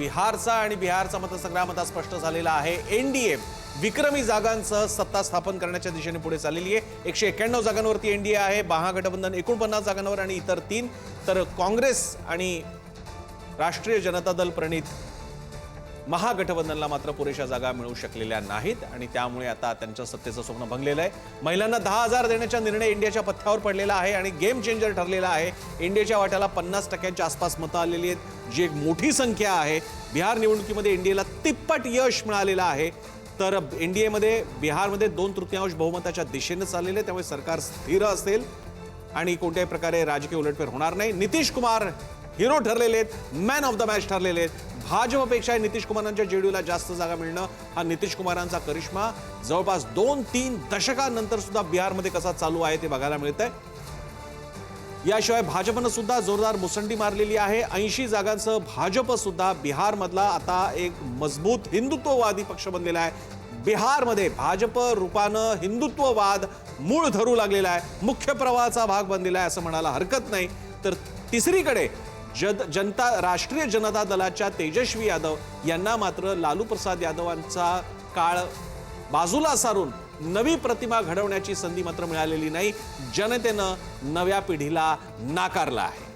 बिहारचा आणि बिहारचा मतसंग्राम आता स्पष्ट झालेला आहे. एनडीए विक्रमी जागांसह सत्ता स्थापन करण्याच्या दिशेने पुढे चाललेली आहे. एकशे एक्क्याण्णव जागांवरती एनडीए आहे. महागठबंधन एकोणपन्नास जागांवर आणि इतर तीन. तर काँग्रेस आणि राष्ट्रीय जनता दल प्रणित महागठबंधनला मात्र पुरेशा जागा मिळू शकलेल्या नाहीत आणि त्यामुळे आता त्यांच्या सत्तेचं स्वप्न भंगलेलं आहे. महिलांना दहा हजार देण्याचा निर्णय इंडियाच्या पथ्यावर पडलेला आहे आणि गेम चेंजर ठरलेला आहे. इंडियाच्या वाट्याला पन्नास टक्क्यांच्या आसपास मतं आलेली आहेत. जी एक मोठी संख्या आहे. बिहार निवडणुकीमध्ये इंडियाला तिप्पट यश मिळालेलं आहे. तर एन डी एमध्ये बिहारमध्ये दोन तृतीयांश बहुमताच्या दिशेनं चाललेले आहे, त्यामुळे सरकार स्थिर असेल आणि कोणत्याही प्रकारे राजकीय उलटफेर होणार नाही. नितीश कुमार हिरो ठरलेले आहेत. मॅन ऑफ द मॅच ठरलेले आहेत. भाजपपेक्षा नितीश कुमारांच्या जेडीयूला जास्त जागा मिळणं हा नितीश कुमारांचा करिश्मा. जवळपास दोन तीन दशकांनंतर सुद्धा बिहारमध्ये कसा चालू आहे ते बघायला मिळत आहे याशिवाय भाजपनं सुद्धा जोरदार मुसंडी मारलेली आहे. ऐंशी जागांसह भाजप सुद्धा बिहारमधला आता एक मजबूत हिंदुत्ववादी पक्ष बनलेला आहे. बिहारमध्ये भाजप रूपानं हिंदुत्ववाद मूळ धरू लागलेला आहे. मुख्य प्रवाहाचा भाग बनलेला आहे असं म्हणायला हरकत नाही. तर तिसरीकडे जद जनता राष्ट्रीय जनता दलाच्या तेजस्वी यादव यांना मात्र लालू प्रसाद यादवांचा काळ बाजूला सारून नवी प्रतिमा घडवण्याची संधी मात्र मिळालेली नाही. जनतेनं नव्या पिढीला नाकारला आहे.